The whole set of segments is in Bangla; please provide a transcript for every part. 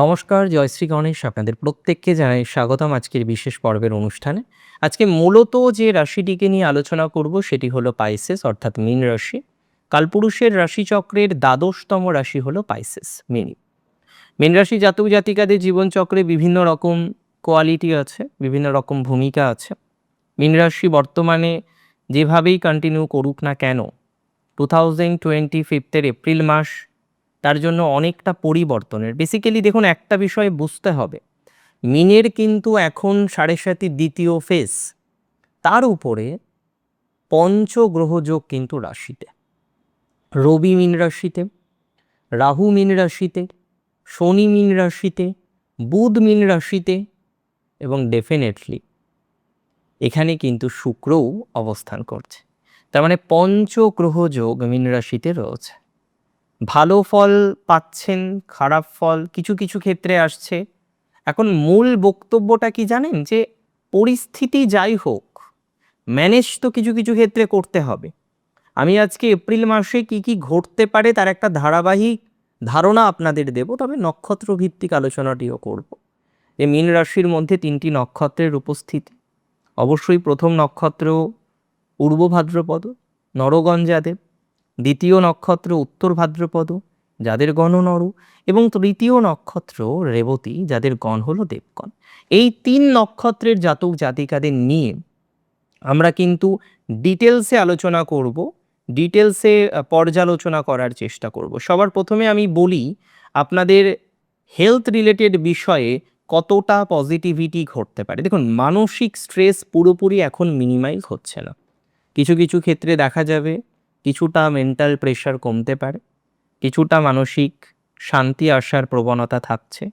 নমস্কার জয়শ্রী গণেশ আপনাদের প্রত্যেককে জানাই স্বাগতম আজকের বিশেষ পর্বের অনুষ্ঠানে। আজকে মূলত যে রাশিটিকে নিয়ে আলোচনা করব সেটি হলো পাইসেস, অর্থাৎ মীন রাশি। কালপুরুষের রাশিচক্রের দ্বাদশতম রাশি হলো পাইসেস, মিনি। মীন রাশি জাতক জাতিকাদের জীবনচক্রে বিভিন্ন রকম কোয়ালিটি আছে, বিভিন্ন রকম ভূমিকা আছে। মীন রাশি বর্তমানে যেভাবেই কন্টিনিউ করুক না কেন টু থাউজেন্ড টোয়েন্টি ফিফথের এপ্রিল মাস তার জন্য অনেকটা পরিবর্তনের। বেসিক্যালি দেখুন, একটা বিষয় বুঝতে হবে। মিনের কিন্তু এখন সাড়ে সাতি দ্বিতীয় ফেজ তার উপরে পঞ্চগ্রহযোগ কিন্তু রাশিতে। রবি মিন রাশিতে, রাহু মিন রাশিতে, শনি মিন রাশিতে, বুধ মিন রাশিতে এবং ডেফিনেটলি এখানে কিন্তু শুক্রও অবস্থান করছে। তার মানে পঞ্চগ্রহ যোগ মিন রাশিতে রয়েছে। ভালো ফল পাচ্ছেন, খারাপ ফল কিছু কিছু ক্ষেত্রে আসছে। এখন মূল বক্তব্যটা কি জানেন? যে পরিস্থিতি যাই হোক ম্যানেজ তো কিছু কিছু ক্ষেত্রে করতে হবে। আমি আজকে এপ্রিল মাসে কি কি ঘটতে পারে তার একটা ধারাবাহিক ধারণা আপনাদের দেব, তবে নক্ষত্র ভিত্তিক আলোচনাটিও করব। এই মীন রাশির মধ্যে তিনটি নক্ষত্রের উপস্থিতি। অবশ্যই প্রথম নক্ষত্র পূর্ব ভাদ্রপদ নরগণ যাদের দ্বিতীয় নক্ষত্র উত্তর ভাদ্রপদ, যাদের গণ নর, এবং তৃতীয় নক্ষত্র রেবতী, যাদের গণ হলো দেবগণ। এই তিন নক্ষত্রের জাতক জাতিকাদের নিয়ে আমরা কিন্তু ডিটেলসে আলোচনা করব, ডিটেলসে পর্যালোচনা করার চেষ্টা করব। সবার প্রথমে আমি বলি, আপনাদের হেলথ রিলেটেড বিষয়ে কতটা পজিটিভিটি ঘটতে পারে। দেখুন, মানসিক স্ট্রেস পুরোপুরি এখন মিনিমাইজ হচ্ছে না। কিছু কিছু ক্ষেত্রে দেখা যাবে কিছুটা মেন্টাল প্রেশার কমতে পারে, কিছুটা মানসিক শান্তি আসার প্রবণতা থাকছে,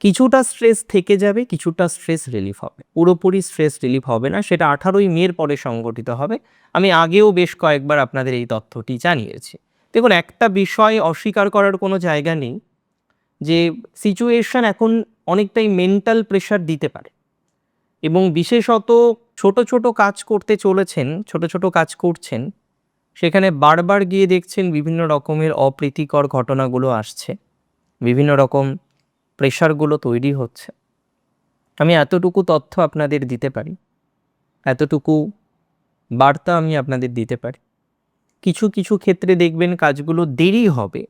কিছুটা স্ট্রেস থেকে যাবে, কিছুটা স্ট্রেস রিলিফ হবে। পুরোপুরি স্ট্রেস রিলিফ হবে না, সেটা আঠারোই মের পরে সংগঠিত হবে। আমি আগেও বেশ কয়েকবার আপনাদের এই তথ্যটি জানিয়েছি। দেখুন, একটা বিষয় অস্বীকার করার কোনো জায়গা নেই যে সিচুয়েশন এখন অনেকটাই মেন্টাল প্রেশার দিতে পারে। এবং বিশেষত ছোট ছোট কাজ করতে চলেছেন, ছোট ছোট কাজ করছেন সেখানে বারবার গিয়ে দেখছেন বিভিন্ন রকমের অপ্রীতিকর ঘটনাগুলো আসছে। বিভিন্ন রকম প্রেশারগুলো তৈরি হচ্ছে। আমি এতটুকু তথ্য আপনাদের দিতে পারি, এতটুকু বার্তা আমি আপনাদের দিতে পারি। কিছু কিছু ক্ষেত্রে দেখবেন কাজগুলো দেরি হবে,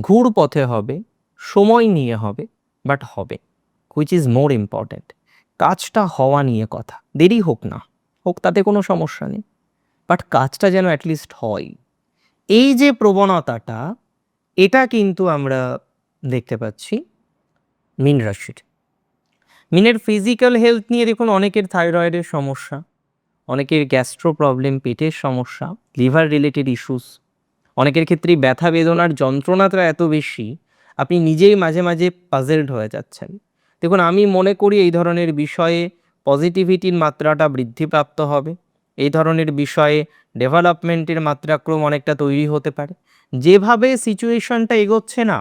ঘুর পথে হবে, সময় নিয়ে হবে, বাট হবে হুইচ ইজ মোর ইম্পর্ট্যান্ট কাজটা হওয়া নিয়ে কথা, দেরি হোক না, হোক তাতে কোনো সমস্যা নেই। বাট কাজটা যেন অ্যাটলিস্ট হয়। এই যে প্রবণতাটা, এটা কিন্তু আমরা দেখতে পাচ্ছি মিন রাশির। মিনের ফিজিক্যাল হেলথ নিয়ে দেখুন, অনেকের থাইরয়েডের সমস্যা, অনেকের গ্যাস্ট্রো প্রবলেম পেটের সমস্যা লিভার রিলেটেড ইস্যুস অনেকের ক্ষেত্রেই ব্যথা বেদনার যন্ত্রণাটা এত বেশি, আপনি নিজেই মাঝে মাঝে পাজেলড হয়ে যাচ্ছেন। দেখুন, আমি মনে করি এই ধরনের বিষয়ে পজিটিভিটির মাত্রাটা বৃদ্ধিপ্রাপ্ত হবে। এই ধরনের বিষয়ে ডেভেলপমেন্টের মাত্রাক্রম অনেকটা তৈরি হতে পারে। যেভাবে সিচুয়েশনটা এগোচ্ছে না,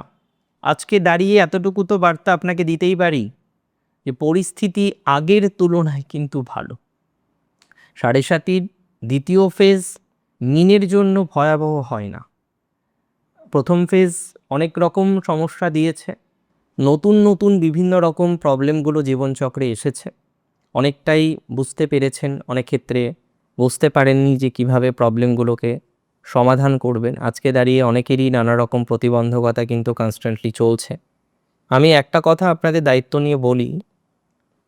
আজকে দাঁড়িয়ে এতটুকু তো বার্তা আপনাকে দিতেই পারি যে পরিস্থিতি আগের তুলনায় কিন্তু ভালো। সাড়ে সাতির দ্বিতীয় ফেজ মিনের জন্য ভয়াবহ হয় না। প্রথম ফেজ অনেক রকম সমস্যা দিয়েছে, নতুন নতুন বিভিন্ন রকম প্রবলেমগুলো জীবনচক্রে এসেছে। অনেকটাই বুঝতে পেরেছেন, অনেক ক্ষেত্রে বুঝতে পারেননি যে কীভাবে প্রবলেমগুলোকে সমাধান করবেন। আজকে দাঁড়িয়ে অনেকেরই নানা রকম প্রতিবন্ধকতা কিন্তু কনস্ট্যান্টলি চলছে। আমি একটা কথা আপনাদের দায়িত্ব নিয়ে বলি,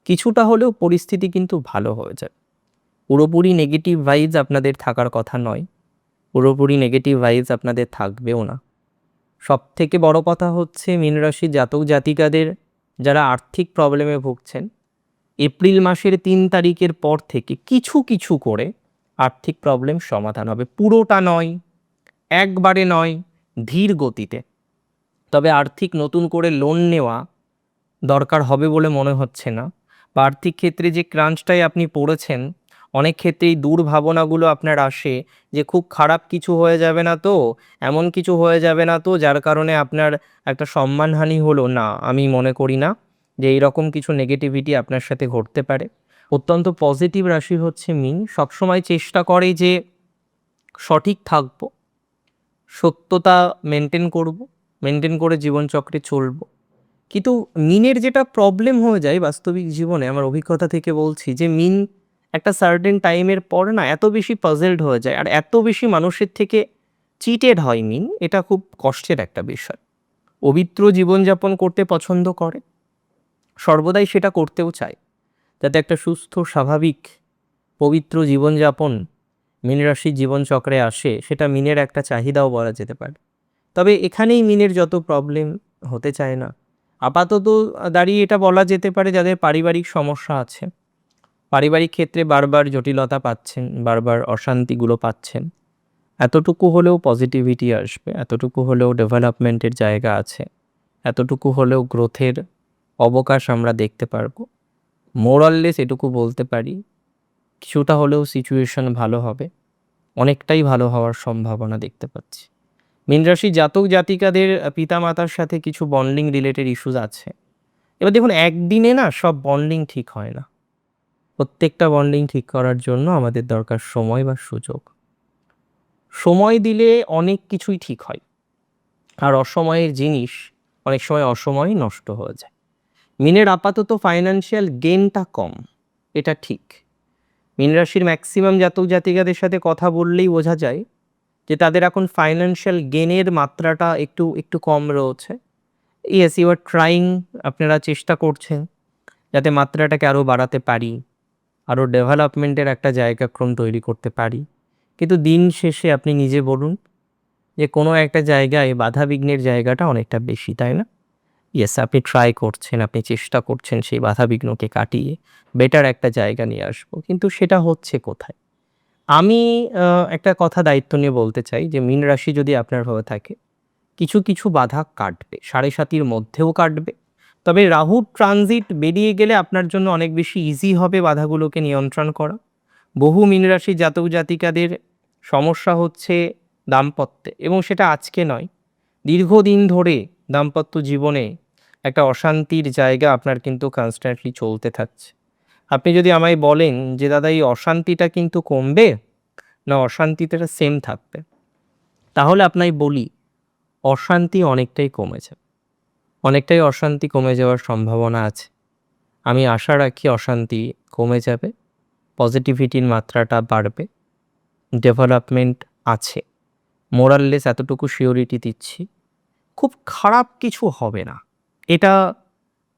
কিছুটা হলেও পরিস্থিতি কিন্তু ভালো হয়ে যায়। পুরোপুরি নেগেটিভ ভাইবস আপনাদের থাকার কথা নয়, পুরোপুরি নেগেটিভ ভাইবস আপনাদের থাকবেও না। সব থেকে বড় কথা হচ্ছে মীনরাশি জাতক জাতিকাদের যারা আর্থিক প্রবলেমে ভুগছেন, এপ্রিল মাসের তিন তারিখের পর থেকে কিছু কিছু করে আর্থিক প্রবলেম সমাধান হবে। পুরোটা নয়, একবারে নয়, ধীর গতিতে। তবে আর্থিক নতুন করে লোন নেওয়া দরকার হবে বলে মনে হচ্ছে না। বা আর্থিক ক্ষেত্রে যে ক্রাঞ্চটায় আপনি পড়েছেন, অনেক ক্ষেত্রেই দুর্ভাবনাগুলো আপনার আসে যে খুব খারাপ কিছু হয়ে যাবে না তো, এমন কিছু হয়ে যাবে না তো, যার কারণে আপনার একটা সম্মানহানি হলো। না, আমি মনে করি না যে এইরকম কিছু নেগেটিভিটি আপনার সাথে ঘটতে পারে। অত্যন্ত পজিটিভ রাশি হচ্ছে মিন। সবসময় চেষ্টা করে যে সঠিক থাকব, সত্যতা মেনটেন করব মেনটেন করে জীবনচক্রে চলব। কিন্তু মিনের যেটা প্রবলেম হয়ে যায় বাস্তবিক জীবনে, আমার অভিজ্ঞতা থেকে বলছি যে মিন একটা সার্টেন টাইমের পর না এত বেশি পাজেলড হয়ে যায় আর এত বেশি মানুষের থেকে চিটেড হয় মিন, এটা খুব কষ্টের একটা বিষয়। পবিত্র জীবনযাপন করতে পছন্দ করে, সর্বদাই সেটা করতেও চায়। যাতে একটা সুস্থ, স্বাভাবিক, পবিত্র জীবনযাপন মীন রাশির জীবনচক্রে আসে, সেটা মিনের একটা চাহিদাও বলা যেতে পারে। তবে এখানেই মিনের যত প্রবলেম হতে চায় না। আপাতত দাঁড়িয়ে এটা বলা যেতে পারে যাদের পারিবারিক সমস্যা আছে। পারিবারিক ক্ষেত্রে বারবার জটিলতা পাচ্ছেন, বারবার অশান্তিগুলো পাচ্ছেন। এতটুকু হলেও পজিটিভিটি আসবে, এতটুকু হলেও ডেভেলপমেন্টের জায়গা আছে, এতটুকু হলেও গ্রোথের অবকাশ আমরা দেখতে পারব। মোরাললেস এটুকু বলতে পারি, কিছুটা হলেও সিচুয়েশন ভালো হবে, অনেকটাই ভালো হওয়ার সম্ভাবনা দেখতে পাচ্ছি। মীন রাশি জাতক জাতিকাদের পিতামাতার সাথে কিছু বন্ডিং রিলেটেড ইস্যুজ আছে। এবার দেখুন, একদিনে না সব বন্ডিং ঠিক হয় না। প্রত্যেকটা বন্ডিং ঠিক করার জন্য আমাদের দরকার সময় বা সুযোগ। সময় দিলে অনেক কিছুই ঠিক হয়। আর অসময়ের জিনিস অনেক সময় অসময়ে নষ্ট হয়ে যায়। মিনের আপাতত ফাইন্যান্সিয়াল গেনটা কম, এটা ঠিক। মীন রাশির ম্যাক্সিমাম জাতক জাতিকাদের সাথে কথা বললেই বোঝা যায় যে তাদের এখন ফাইন্যান্সিয়াল গেনের মাত্রাটা একটু একটু কম রয়েছে। ইয়েস ইউ আর ট্রাইং আপনারা চেষ্টা করছেন যাতে মাত্রাটাকে আরও বাড়াতে পারি, আরও ডেভেলপমেন্টের একটা জায়গাক্রম তৈরি করতে পারি। কিন্তু দিন শেষে আপনি নিজে বলুন যে কোনো একটা জায়গায় বাধা বিঘ্নের জায়গাটা অনেকটা বেশি, তাই না? ইয়েস আপনি ট্রাই করছেন, আপনি চেষ্টা করছেন সেই বাধা বিঘ্নকে কাটিয়ে বেটার একটা জায়গা নিয়ে আসব। কিন্তু সেটা হচ্ছে কোথায়? আমি একটা কথা দায়িত্ব নিয়ে বলতে চাই যে মীন রাশি যদি আপনার ভাবে থাকে, কিছু কিছু বাধা কাটবে, সাড়ে সাতির মধ্যেও কাটবে। তবে রাহু ট্রানজিট বেরিয়ে গেলে আপনার জন্য অনেক বেশি ইজি হবে বাধাগুলোকে নিয়ন্ত্রণ করা। বহু মীন রাশি জাতক জাতিকাদের সমস্যা হচ্ছে দাম্পত্যে এবং সেটা আজকে নয়। দীর্ঘদিন ধরে দাম্পত্য জীবনে একটা অশান্তির জায়গা আপনার কিন্তু কনস্ট্যান্টলি চলতে থাকছে। আপনি যদি আমায় বলেন যে, দাদা, এই অশান্তিটা কিন্তু কমবে? না, অশান্তিটা সেম থাকবে। তাহলে আপনায় বলি, অশান্তি অনেকটাই কমেছে অনেকটাই অশান্তি কমে যাওয়ার সম্ভাবনা আছে। আমি আশা রাখি অশান্তি কমে যাবে পজিটিভিটির মাত্রাটা বাড়বে ডেভেলপমেন্ট আছে। মোরাললেস এতটুকু শিওরিটি দিচ্ছি। খুব খারাপ কিছু হবে না। এটা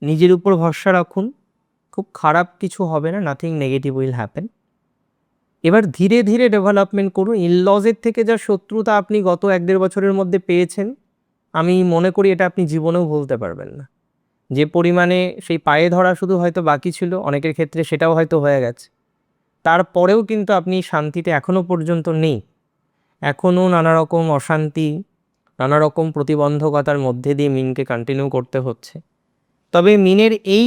নিজের উপর ভরসা রাখুন, খুব খারাপ কিছু হবে না নাথিং নেগেটিভ উইল হ্যাপেন এবার ধীরে ধীরে ডেভেলপমেন্ট করুন ইনলজের থেকে যা শত্রুতা আপনি গত এক দেড় বছরের মধ্যে পেয়েছেন, আমি মনে করি এটা আপনি জীবনেও ভুলতে পারবেন না। যে পরিমাণে সেই পায়ে ধরা শুধু হয়তো বাকি ছিল, অনেকের ক্ষেত্রে সেটাও হয়তো হয়ে গেছে। তারপরেও কিন্তু আপনি শান্তিতে এখনও পর্যন্ত নেই। এখনও নানা রকম অশান্তি নানা রকম প্রতিবন্ধকতার মধ্যে দিয়ে মিনকে কন্টিনিউ করতে হচ্ছে। তবে মিনের এই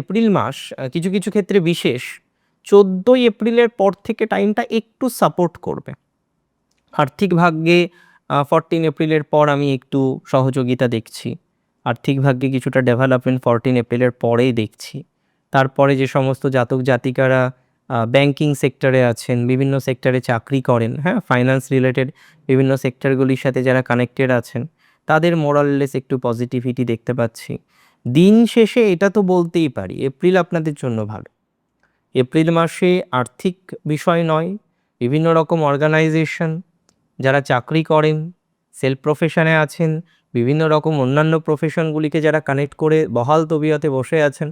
এপ্রিল মাস কিছু কিছু ক্ষেত্রে বিশেষ, চোদ্দোই এপ্রিলের পর থেকে টাইমটা একটু সাপোর্ট করবে। আর্থিক ভাগ্যে ফরটিন এপ্রিলের পর আমি একটু সহযোগিতা দেখছি। আর্থিক ভাগ্যে কিছুটা ডেভেলপমেন্ট ফরটিন এপ্রিলের পরেই দেখছি। তারপরে যে সমস্ত জাতক জাতিকারা ব্যাংকিং সেক্টরে আছেন, বিভিন্ন সেক্টরে চাকরি করেন হ্যাঁ ফাইন্যান্স রিলেটেড বিভিন্ন সেক্টরগুলির সাথে যারা কানেক্টেড আছেন, তাদের মোরাললেস একটু পজিটিভিটি দেখতে পাচ্ছি। দিন শেষে এটা তো বলতেই পারি এপ্রিল আপনাদের জন্য ভালো। এপ্রিল মাসে আর্থিক বিষয় নয়, বিভিন্ন রকম অর্গানাইজেশন যারা চাকরি করেন সেলফ প্রফেশনে আছেন, বিভিন্ন রকম অন্যান্য প্রফেশনগুলিকে যারা কানেক্ট করে বহাল তবিয়তে বসে আছেন,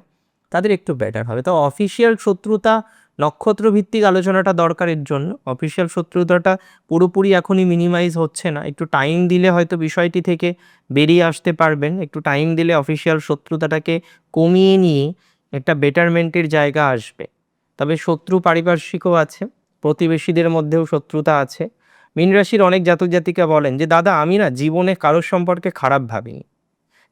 তাদের একটু বেটার হবে। তো অফিসিয়াল শত্রুতা নক্ষত্র ভিত্তিক আলোচনাটা দরকারের জন্য। অফিসিয়াল শত্রুতাটা পুরোপুরি এখনই মিনিমাইজ হচ্ছে না। একটু টাইম দিলে হয়তো বিষয়টি থেকে বেরিয়ে আসতে পারবেন। একটু টাইম দিলে অফিসিয়াল শত্রুতাটাকে কমিয়ে নিয়ে একটা বেটারমেন্টের জায়গা আসবে। তবে শত্রু পারিপার্শ্বিকও আছে, প্রতিবেশীদের মধ্যেও শত্রুতা আছে। মীন রাশির অনেক জাতক জাতিকা বলেন যে, দাদা, আমি না জীবনে কারোর সম্পর্কে খারাপ ভাবিনি।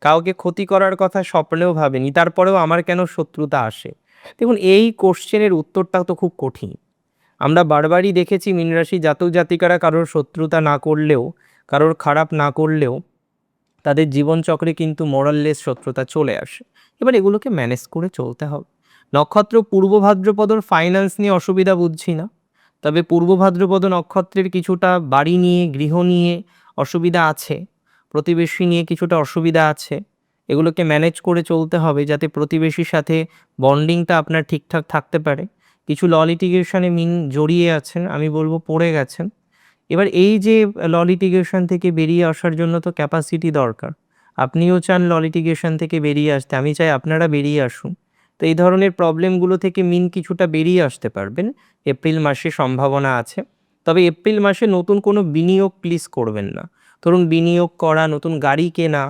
কাউকে ক্ষতি করার কথা স্বপ্নেও ভাবিনি। তারপরেও আমার কেন শত্রুতা আসে? দেখুন, এই কোশ্চেনের উত্তরটা তো খুব কঠিন। আমরা বারবারই দেখেছি মীন রাশি জাতক জাতিকারা কারোর শত্রুতা না করলেও, কারোর খারাপ না করলেও তাদের জীবনচক্রে কিন্তু মোরাললেস শত্রুতা চলে আসে। এবার এগুলোকে ম্যানেজ করে চলতে হবে। নক্ষত্র পূর্ব ভাদ্রপদর ফাইন্যান্স নিয়ে অসুবিধা বুঝছি না, তবে পূর্ব ভাদ্রপদ নক্ষত্রের কিছুটা বাড়ি নিয়ে, গৃহ নিয়ে অসুবিধা আছে, প্রতিবেশী নিয়ে কিছুটা অসুবিধা আছে। এগুলোকে ম্যানেজ করে চলতে হবে যাতে প্রতিবেশীর সাথে বন্ডিংটা আপনার ঠিকঠাক থাকতে পারে। কিছু ল লিটিগেশনে মিন জড়িয়ে আছেন, আমি বলব পড়ে গেছেন। এবার এই যে ল লিটিগেশন থেকে বেরিয়ে আসার জন্য তো ক্যাপাসিটি দরকার। আপনিও চান ল লিটিগেশন থেকে বেরিয়ে আসতে, আমি চাই আপনারা বেরিয়ে আসুন। তো এই ধরনের প্রবলেমগুলো থেকে মিন কিছুটা বেরিয়ে আসতে পারবেন। এপ্রিল মাসে সম্ভাবনা আছে। তবে এপ্রিল মাসে নতুন কোনো বিনিয়োগ প্লিজ করবেন না। ধরুন বিনিয়োগ করা, নতুন গাড়ি কেনা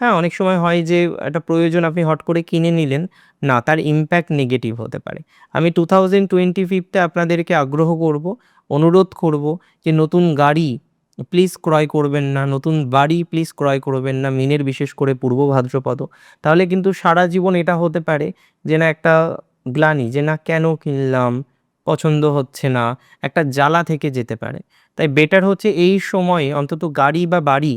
হ্যাঁ অনেক সময় হয় যে, একটা প্রয়োজন আপনি হট করে কিনে নিলেন, না, তার ইম্প্যাক্ট নেগেটিভ হতে পারে। আমি টু থাউজেন্ড টোয়েন্টি ফিফতে আপনাদেরকে আগ্রহ করব, অনুরোধ করব যে, নতুন গাড়ি প্লিজ ক্রয় করবেন না, নতুন বাড়ি প্লিজ ক্রয় করবেন না, মিনের বিশেষ করে পূর্ব ভাদ্রপদ। তাহলে কিন্তু সারা জীবন এটা হতে পারে যে, না, একটা গ্লানি, যে, না, কেন কিনলাম, পছন্দ হচ্ছে না, একটা জ্বালা থেকে যেতে পারে। তাই বেটার হচ্ছে এই সময়ে অন্তত গাড়ি বা বাড়ি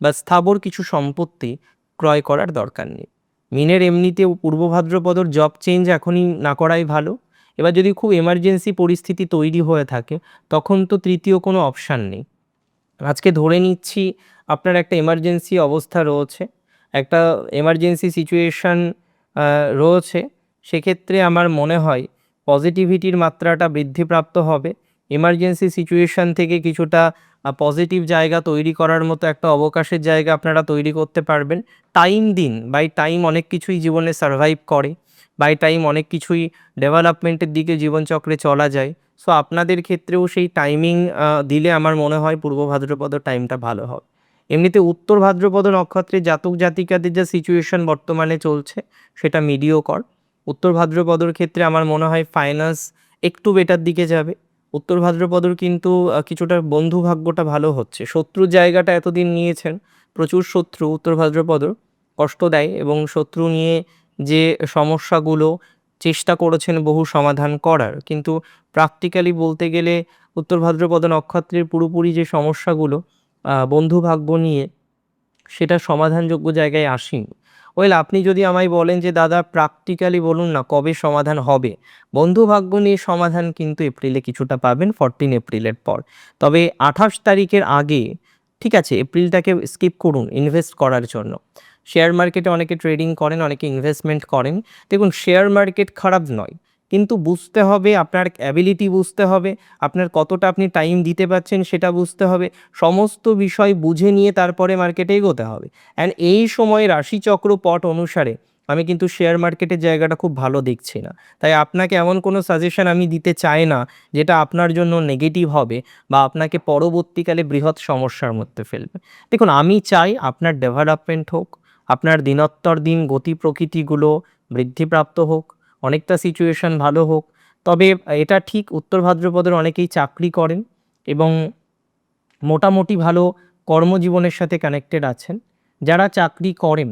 বা স্থাবর কিছু সম্পত্তি ক্রয় করার দরকার নেই। মিনের এমনিতেও পূর্ব ভাদ্রপদর জব চেঞ্জ এখনই না করাই ভালো। এবার যদি খুব এমার্জেন্সি পরিস্থিতি তৈরি হয়ে থাকে, তখন তো তৃতীয় কোনো অপশান নেই। আজকে ধরে নিচ্ছি, আপনার একটা এমার্জেন্সি অবস্থা রয়েছে, একটা এমার্জেন্সি সিচুয়েশান রয়েছে, সেক্ষেত্রে আমার মনে হয় পজিটিভিটির মাত্রাটা বৃদ্ধিপ্রাপ্ত হবে। এমার্জেন্সি সিচুয়েশান থেকে কিছুটা পজিটিভ জায়গা তৈরি করার মতো একটা অবকাশের জায়গা আপনারা তৈরি করতে পারবেন। টাইম দিন বাই টাইম অনেক কিছুই জীবনে সারভাইভ করে বাই টাইম অনেক কিছুই ডেভেলপমেন্টের দিকে জীবনচক্রে চলা যায়। সো আপনাদের ক্ষেত্রেও সেই টাইমিং দিলে আমার মনে হয় পূর্ব ভাদ্রপদ টাইমটা ভালো হবে। এমনিতে উত্তর ভাদ্রপদ নক্ষত্রে জাতক জাতিকাদের যা সিচুয়েশন বর্তমানে চলছে, সেটা মিডিও কর উত্তর ভাদ্রপদর ক্ষেত্রে আমার মনে হয় ফাইন্যান্স একটু বেটার দিকে যাবে। উত্তর ভাদ্রপদর কিন্তু কিছুটা বন্ধু ভাগ্যটা ভালো হচ্ছে। শত্রুর জায়গাটা এতদিন নিয়েছেন, প্রচুর শত্রু উত্তর ভাদ্রপদর, কষ্ট দেয় এবং শত্রু নিয়ে যে সমস্যাগুলো চেষ্টা করেছেন বহু সমাধান করার। কিন্তু প্র্যাকটিক্যালি বলতে গেলে উত্তর ভাদ্রপদ নক্ষত্রের পুরোপুরি যে সমস্যাগুলো বন্ধু ভাগ্য নিয়ে সেটা সমাধানযোগ্য জায়গায় আসেনি। ওয়েল, আপনি যদি আমায় বলেন যে, দাদা প্র্যাকটিক্যালি বলুন না, কবে সমাধান হবে? বন্ধু ভাগ্য নিয়ে সমাধান কিন্তু এপ্রিলে কিছুটা পাবেন ফরটিন এপ্রিলের পর। তবে আঠাশ তারিখের আগে, ঠিক আছে, এপ্রিলটাকে স্কিপ করুন ইনভেস্ট করার জন্য। শেয়ার মার্কেটে অনেকে ট্রেডিং করেন, অনেকে ইনভেস্টমেন্ট করেন। দেখুন শেয়ার মার্কেট খারাপ নয়। কিন্তু বুঝতে হবে, আপনার অ্যাবিলিটি বুঝতে হবে, আপনার কতটা আপনি টাইম দিতে পারছেন সেটা বুঝতে হবে, সমস্ত বিষয় বুঝে নিয়ে তারপরে মার্কেটে এগোতে হবে। অ্যান্ড এই সময় রাশিচক্র পট অনুসারে আমি কিন্তু শেয়ার মার্কেটের জায়গাটা খুব ভালো দেখছি না। তাই আপনাকে এমন কোনো সাজেশন আমি দিতে চাই না, যেটা আপনার জন্য নেগেটিভ হবে বা আপনাকে পরবর্তীকালে বৃহৎ সমস্যার মধ্যে ফেলবে। দেখুন, আমি চাই আপনার ডেভেলপমেন্ট হোক, আপনার দিনোত্তর দিন গতি প্রকৃতিগুলো বৃদ্ধিপ্রাপ্ত হোক অনেকটা সিচুয়েশন ভালো হোক। তবে এটা ঠিক উত্তর ভাদ্রপদের অনেকেই চাকরি করেন এবং মোটামুটি ভালো কর্মজীবনের সাথে কানেক্টেড আছেন। যারা চাকরি করেন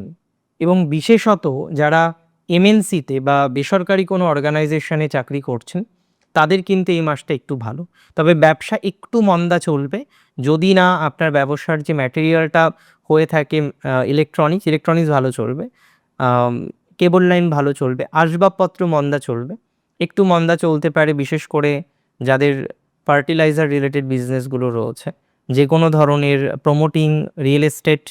এবং বিশেষত যারা এমএনসিতে বা বেসরকারি কোনো অর্গানাইজেশনে চাকরি করছেন, তাদের কিন্তু এই মাসটা একটু ভালো। তবে ব্যবসা একটু মন্দা চলবে। যদি না আপনার ব্যবসার যে ম্যাটেরিয়ালটা হয়ে থাকে ইলেকট্রনিক্স ইলেকট্রনিক্স ভালো চলবে। কেবল লাইন ভালো চলবে, আসবাবপত্র মন্দা চলবে। একটু মন্দা চলতে পারে, বিশেষ করে যাদের ফার্টিলাইজার রিলেটেড বিজনেসগুলো রয়েছে। যে কোনো ধরনের প্রমোটিং রিয়েল এস্টেট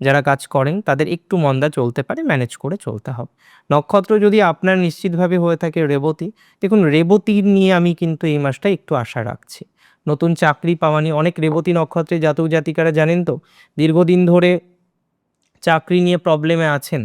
যারা কাজ করেন, তাদের একটু মন্দা চলতে পারে ম্যানেজ করে চলতে হবে। নক্ষত্র যদি আপনার নিশ্চিতভাবে হয়ে থাকে রেবতী, দেখুন রেবতী নিয়ে আমি কিন্তু এই মাসটা একটু আশা রাখছি। নতুন চাকরি পাওয়া নিয়ে অনেক রেবতী নক্ষত্রে জাতক জাতিকারা জানেন তো, দীর্ঘদিন ধরে চাকরি নিয়ে প্রবলেমে আছেন।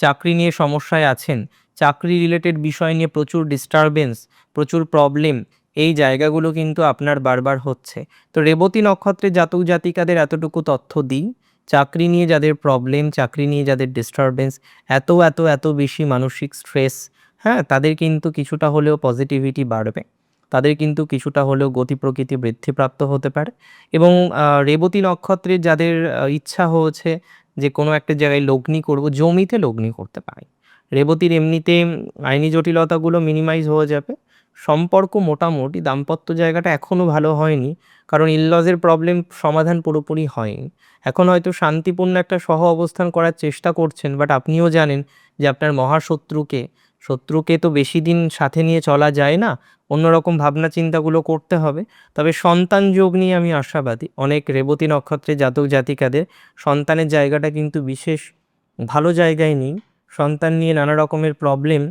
চাকরি নিয়ে সমস্যায় আছেন। চাকরি রিলেটেড বিষয় নিয়ে প্রচুর ডিস্টারবেন্স প্রচুর প্রবলেম এই জায়গাগুলো কিন্তু আপনার বারবার হচ্ছে। তো রেবতী নক্ষত্রের জাতক জাতিকাদের এতটুকু তথ্য দিই, চাকরি নিয়ে যাদের প্রবলেম চাকরি নিয়ে যাদের ডিস্টারবেন্স এত এত এত বেশি মানসিক স্ট্রেস হ্যাঁ তাদের কিন্তু কিছুটা হলেও পজিটিভিটি বাড়বে। তাদের কিন্তু কিছুটা হলেও গতি প্রকৃতি বৃদ্ধিপ্রাপ্ত হতে পারে। এবং রেবতী নক্ষত্রের যাদের ইচ্ছা হয়েছে যে কোনো একটা জায়গায় লগ্নি করব, জমিতে লগ্নি করতে পারি। রেবতীর এমনিতে আইনি জটিলতাগুলো মিনিমাইজ হয়ে যাবে। সম্পর্ক মোটামুটি, দাম্পত্য জায়গাটা এখনও ভালো হয়নি, কারণ ইনলজের প্রবলেম সমাধান পুরোপুরি হয়নি। এখন হয়তো শান্তিপূর্ণ একটা সহ অবস্থান করার চেষ্টা করছেন বাট আপনিও জানেন যে আপনার মহাশত্রুকে শত্রুকে তো বেশি দিন সাথে নিয়ে চলা যায় না। অন্যরকম ভাবনা চিন্তাগুলো করতে হবে। তবে সন্তান যোগ নিয়ে আমি আশাবাদী। অনেক রেবতী নক্ষত্রে জাতক জাতিকাদের সন্তানের জায়গাটা কিন্তু বিশেষ ভালো জায়গায় নেই। সন্তান নিয়ে নানা রকমের প্রবলেম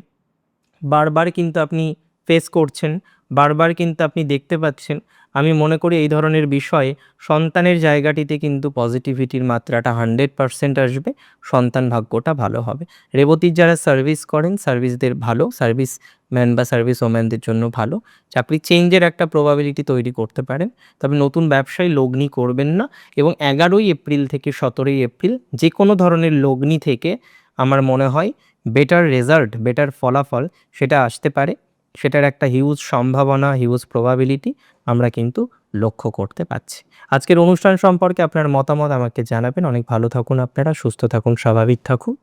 বারবার কিন্তু আপনি ফেস করছেন, বারবার কিন্তু আপনি দেখতে পাচ্ছেন। আমি মনে করি এই ধরনের বিষয়ে সন্তানের জায়গাটিতে কিন্তু পজিটিভিটির মাত্রাটা হান্ড্রেড পারসেন্ট আসবে, সন্তান ভাগ্যটা ভালো হবে। রেবতীর যারা সার্ভিস করেন সার্ভিসদের ভালো সার্ভিস ম্যান বা সার্ভিস ওম্যানদের জন্য ভালো। চাকরি চেঞ্জের একটা প্রবাবিলিটি তৈরি করতে পারেন। তবে নতুন ব্যবসায় লগ্নি করবেন না এবং এগারোই এপ্রিল থেকে সতেরোই এপ্রিল যে কোনো ধরনের লগ্নি থেকে আমার মনে হয় বেটার রেজাল্ট বেটার ফলাফল সেটা আসতে পারে। সেটার একটা হিউজ সম্ভাবনা হিউজ প্রবাবিলিটি আমরা কিন্তু লক্ষ্য করতে পারছি। আজকের অনুষ্ঠান সম্পর্কে আপনার মতামত আমাকে জানাবেন। অনেক ভালো থাকুন আপনারা, সুস্থ থাকুন, স্বাভাবিক থাকুন।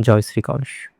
জয় শ্রী গণেশ।